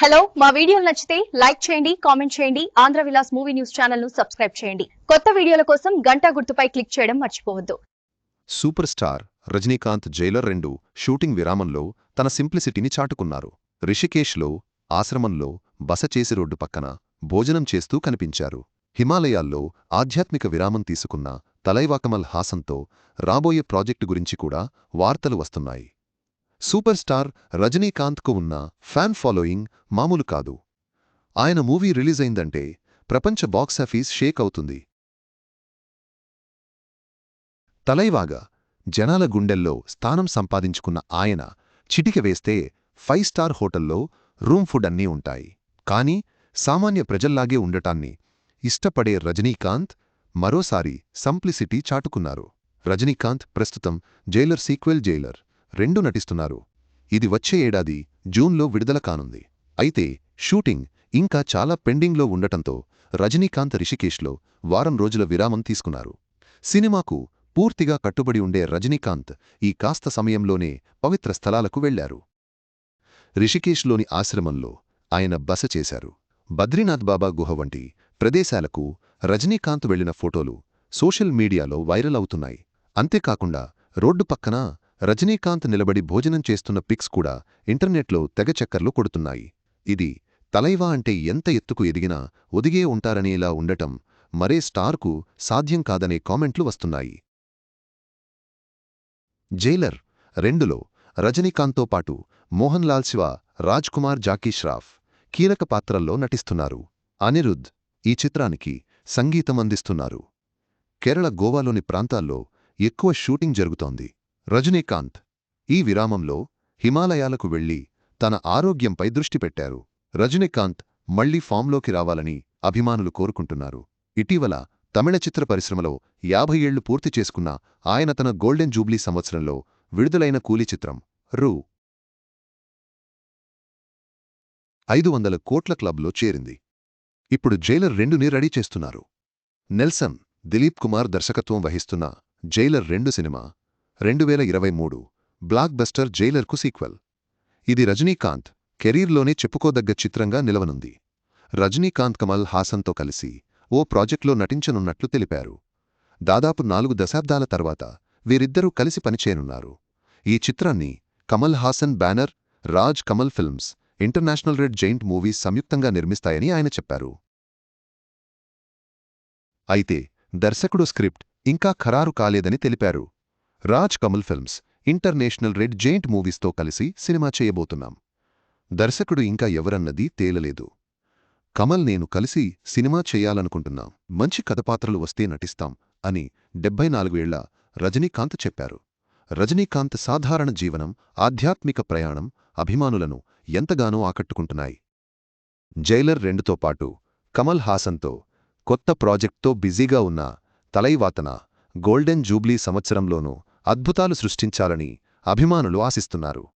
Hello మా వీడియోలు నచ్చితే లైక్ చేయండి కామెంట్ చేయండి ఆంధ్ర విలాస్ మూవీ న్యూస్ ఛానల్ను సబ్స్క్రైబ్ చేయండి. కొత్త వీడియోల కోసం గంటా గుర్తుపై క్లిక్ చేయడం మర్చిపోవద్దు. సూపర్ స్టార్ రజనీకాంత్ జైలర్ రెండు షూటింగ్ విరామంలో తన సింప్లిసిటీని చాటుకున్నారు. రిషికేష్లో ఆశ్రమంలో బస చేసి రోడ్డు పక్కన భోజనం చేస్తూ కనిపించారు. హిమాలయాల్లో ఆధ్యాత్మిక విరామం తీసుకున్న తలైవాకమల్ హాసన్తో రాబోయే ప్రాజెక్టు గురించి కూడా వార్తలు వస్తున్నాయి. సూపర్ స్టార్ రజనీకాంత్కు ఉన్న ఫ్యాన్ ఫాలోయింగ్ మామూలు కాదు. ఆయన మూవీ రిలీజ్ అయిందంటే ప్రపంచ బాక్సాఫీస్ షేక్ అవుతుంది. తలైవాగా జనాల గుండెల్లో స్థానం సంపాదించుకున్న ఆయన చిటిక వేస్తే ఫైవ్ స్టార్ హోటల్లో రూమ్ ఫుడ్ అన్నీ ఉంటాయి. కాని సామాన్య ప్రజల్లాగే ఉండటాన్ని ఇష్టపడే రజనీకాంత్ మరోసారి సంప్లిసిటీ చాటుకున్నారు. రజనీకాంత్ ప్రస్తుతం జైలర్ సీక్వెల్ జైలర్. రెండు నటిస్తున్నారు. ఇది వచ్చే ఏడాది జూన్లో విడుదల కానుంది. అయితే షూటింగ్ ఇంకా చాలా పెండింగ్లో ఉండటంతో రజనీకాంత్ రిషికేష్లో వారం రోజుల విరామం తీసుకున్నారు. సినిమాకు పూర్తిగా కట్టుబడి ఉండే రజనీకాంత్ ఈ కాస్త సమయంలోనే పవిత్ర స్థలాలకు వెళ్ళారు రిషికేష్లోని ఆశ్రమంలో ఆయన బస చేశారు. బద్రీనాథ్ బాబా గుహ వంటి ప్రదేశాలకు రజనీకాంత్ వెళ్ళిన ఫోటోలు సోషల్ మీడియాలో వైరల్ అవుతున్నాయి. అంతేకాకుండా రోడ్డు పక్కన రజనీకాంత్ నిలబడి భోజనం చేస్తున్న పిక్స్ కూడా ఇంటర్నెట్లో తెగ చక్కర్లు కొడుతున్నాయి. ఇది తలైవా అంటే ఎంత ఎత్తుకు ఎదిగినా ఒదిగే ఉంటారనేలా ఉండటం మరే స్టార్కు సాధ్యం కాదనే కామెంట్లు వస్తున్నాయి. జైలర్ రెండులో రజనీకాంత్తో పాటు మోహన్ లాల్ శివ రాజ్ కుమార్ జాకీ ష్రాఫ్ కీలక పాత్రల్లో నటిస్తున్నారు. అనిరుద్ ఈ చిత్రానికి సంగీతం అందిస్తున్నారు. కేరళ గోవాలోని ప్రాంతాల్లో ఎక్కువ షూటింగ్ జరుగుతోంది. రజనీకాంత్ ఈ విరామంలో హిమాలయాలకు వెళ్ళి తన ఆరోగ్యంపై దృష్టి పెట్టారు. రజనీకాంత్ మళ్ళీ ఫామ్లోకి రావాలని అభిమానులు కోరుకుంటున్నారు. ఇటీవల తమిళ చిత్ర పరిశ్రమలో యాభై ఏళ్ళు పూర్తి చేసుకున్న ఆయన తన గోల్డెన్ జూబ్లీ సంవత్సరంలో విడుదలైన కూలీ చిత్రం రూ. ఐదు వందల కోట్ల క్లబ్లో చేరింది. ఇప్పుడు జైలర్ రెండుని రెడీ చేస్తున్నారు. నెల్సన్ దిలీప్ కుమార్ దర్శకత్వం వహిస్తున్న జైలర్ రెండు సినిమా రెండు వేల ఇరవై మూడు బ్లాక్ బస్టర్ జైలర్కు సీక్వెల్. ఇది రజనీకాంత్ కెరీర్లోనే చెప్పుకోదగ్గ చిత్రంగా నిలవనుంది. రజనీకాంత్ కమల్ హాసన్తో కలిసి ఓ ప్రాజెక్ట్లో నటించనున్నట్లు తెలిపారు. దాదాపు నాలుగు దశాబ్దాల తర్వాత వీరిద్దరూ కలిసి పనిచేయనున్నారు. ఈ చిత్రాన్ని Kamal Haasan banner Raj Kamal films international red giant movies సంయుక్తంగా నిర్మిస్తాయని ఆయన చెప్పారు. అయితే దర్శకుడు స్క్రిప్ట్ ఇంకా ఖరారు కాలేదని తెలిపారు. Raj Kamal films international red giant మూవీస్తో కలిసి సినిమా చేయబోతున్నాం. దర్శకుడు ఇంకా ఎవరన్నది తేలలేదు. కమల్ నేను కలిసి సినిమా చేయాలనుకుంటున్నాం. మంచి కథపాత్రలు వస్తే నటిస్తాం అని డెబ్బై నాలుగేళ్ళ రజనీకాంత్ చెప్పారు. రజనీకాంత్ సాధారణ జీవనం ఆధ్యాత్మిక ప్రయాణం అభిమానులను ఎంతగానో ఆకట్టుకుంటున్నాయి. జైలర్ రెండుతో పాటు కమల్ హాసన్తో కొత్త ప్రాజెక్ట్తో బిజీగా ఉన్న తలైవాతన గోల్డెన్ జూబ్లీ సంవత్సరంలోనూ అద్భుతాలు సృష్టించాలని అభిమానులు ఆశిస్తున్నారు.